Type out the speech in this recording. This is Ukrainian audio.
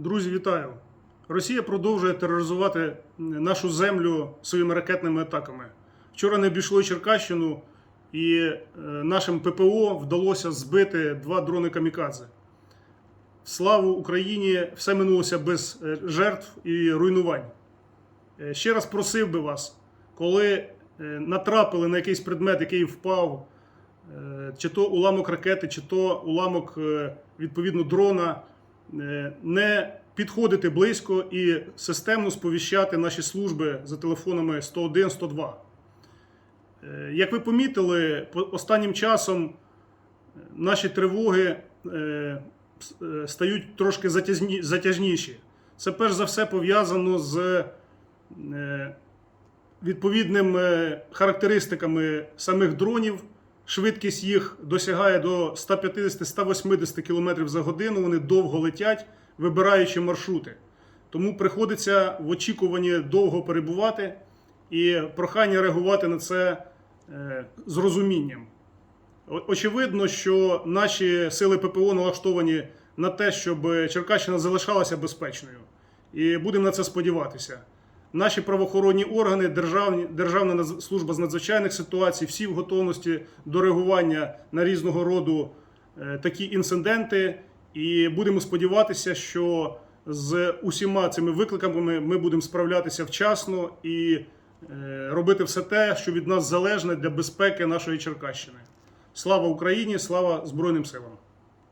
Друзі, вітаю! Росія продовжує тероризувати нашу землю своїми ракетними атаками. Вчора не обійшло Черкащину, і е, нашим ППО вдалося збити два дрони камікадзе. Славу Україні! Все минулося без е, жертв і руйнувань. Е, Ще раз просив би вас, коли натрапили на якийсь предмет, який впав, чи то уламок ракети, чи то уламок відповідно дрона, не підходити близько і системно сповіщати наші служби за телефонами 101 102. Е, Як ви помітили, по- останнім часом е, наші тривоги е, е, стають трошки затяжніші. Це перш за все пов'язано з е, відповідними е, характеристиками самих дронів. Швидкість їх досягає до 150-180 км за годину. Вони довго летять, вибираючи маршрути. Тому приходиться в очікуванні довго перебувати і прохання реагувати на це е, з розумінням. Очевидно, що наші сили ППО налаштовані на те, щоб Черкащина залишалася безпечною. І будемо на це сподіватися. Наші правоохоронні органи, державні, Державна служба з надзвичайних ситуацій, всі в готовності до реагування на різного роду е, такі інциденти. І будемо сподіватися, що з усіма цими викликами ми будемо справлятися вчасно і е, робити все те, що від нас залежне для безпеки нашої Черкащини. Слава Україні! Слава Збройним силам!